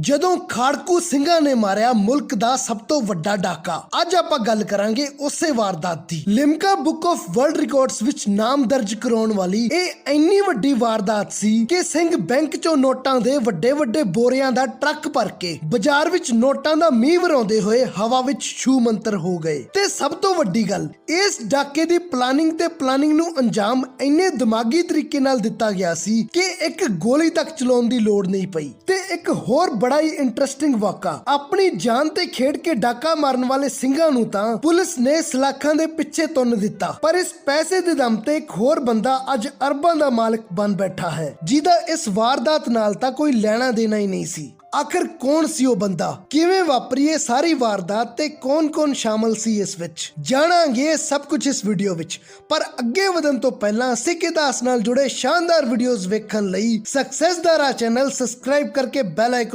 ਜਦੋਂ ਖਾੜਕੂ ਸਿੰਘਾਂ ਨੇ ਮਾਰਿਆ ਮੁਲਕ ਦਾ ਸਭ ਤੋਂ ਵੱਡਾ ਡਾਕਾ। ਅੱਜ ਆਪਾਂ ਗੱਲ ਕਰਾਂਗੇ ਉਸੇ ਵਾਰਦਾਤ ਦੀ। Limca book of world records ਵਿੱਚ ਨਾਮ ਦਰਜ ਕਰਾਉਣ ਵਾਲੀ ਇਹ ਇੰਨੀ ਵੱਡੀ ਵਾਰਦਾਤ ਸੀ ਕਿ ਸਿੰਘ ਬੈਂਕ ਚੋਂ ਨੋਟਾਂ ਦੇ ਵੱਡੇ ਵੱਡੇ ਬੋਰਿਆਂ ਦਾ ਟਰੱਕ ਭਰ ਕੇ ਬਾਜ਼ਾਰ ਵਿੱਚ ਨੋਟਾਂ ਦਾ ਮੀਂਹ ਵਰਾਉਂਦੇ ਹੋਏ ਹਵਾ ਵਿੱਚ ਛੂ ਮੰਤਰ ਹੋ ਗਏ। ਤੇ ਸਭ ਤੋਂ ਵੱਡੀ ਗੱਲ, ਇਸ ਡਾਕੇ ਦੀ ਪਲਾਨਿੰਗ ਤੇ ਪਲਾਨਿੰਗ ਨੂੰ ਅੰਜਾਮ ਇੰਨੇ ਦਿਮਾਗੀ ਤਰੀਕੇ ਨਾਲ ਦਿੱਤਾ ਗਿਆ ਸੀ ਕਿ ਇੱਕ ਗੋਲੀ ਤੱਕ ਚਲਾਉਣ ਦੀ ਲੋੜ ਨਹੀਂ ਪਈ। ਤੇ ਇੱਕ ਹੋਰ ਬੜਾ ਹੀ ਇੰਟਰਸਟਿੰਗ ਵਾਕਾ। ਆਪਣੀ ਜਾਨ ਤੇ ਖੇਡ ਕੇ ਡਾਕਾ ਮਾਰਨ ਵਾਲੇ ਸਿੰਘਾਂ ਨੂੰ ਤਾਂ ਪੁਲਿਸ ਨੇ ਸਲਾਖਾਂ ਦੇ ਪਿੱਛੇ ਤੁੰਨ ਦਿੱਤਾ। ਪਰ ਇਸ ਪੈਸੇ ਦੇ ਦਮ ਤੇ ਇੱਕ ਹੋਰ ਬੰਦਾ ਅੱਜ ਅਰਬਾਂ ਦਾ ਮਾਲਕ ਬਣ ਬੈਠਾ ਹੈ, ਜਿਹਦਾ ਇਸ ਵਾਰਦਾਤ ਨਾਲ ਤਾਂ ਕੋਈ ਲੈਣਾ ਦੇਣਾ ਹੀ ਨਹੀਂ ਸੀ। ਆਖਰ ਕੌਣ ਸੀ ਉਹ ਬੰਦਾ? ਕਿਵੇਂ ਵਾਪਰੀ ਇਹ ਸਾਰੀ ਵਾਰਦਾਤ ਤੇ ਕੌਣ-ਕੌਣ ਸ਼ਾਮਲ ਸੀ ਇਸ ਵਿੱਚ? ਜਾਣਾਂਗੇ ਇਹ ਸਭ ਕੁਝ ਇਸ ਵੀਡੀਓ ਵਿੱਚ। ਪਰ ਅੱਗੇ ਵਧਣ ਤੋਂ ਪਹਿਲਾਂ ਸਿੱਖ ਇਤਿਹਾਸ ਨਾਲ ਜੁੜੇ ਸ਼ਾਨਦਾਰ ਵੀਡੀਓਜ਼ ਵੇਖਣ ਲਈ ਸਕਸੈਸ ਦਾ ਰਾਹ ਚੈਨਲ ਸਬਸਕ੍ਰਾਈਬ ਕਰਕੇ ਬੈਲ ਆਈਕਨ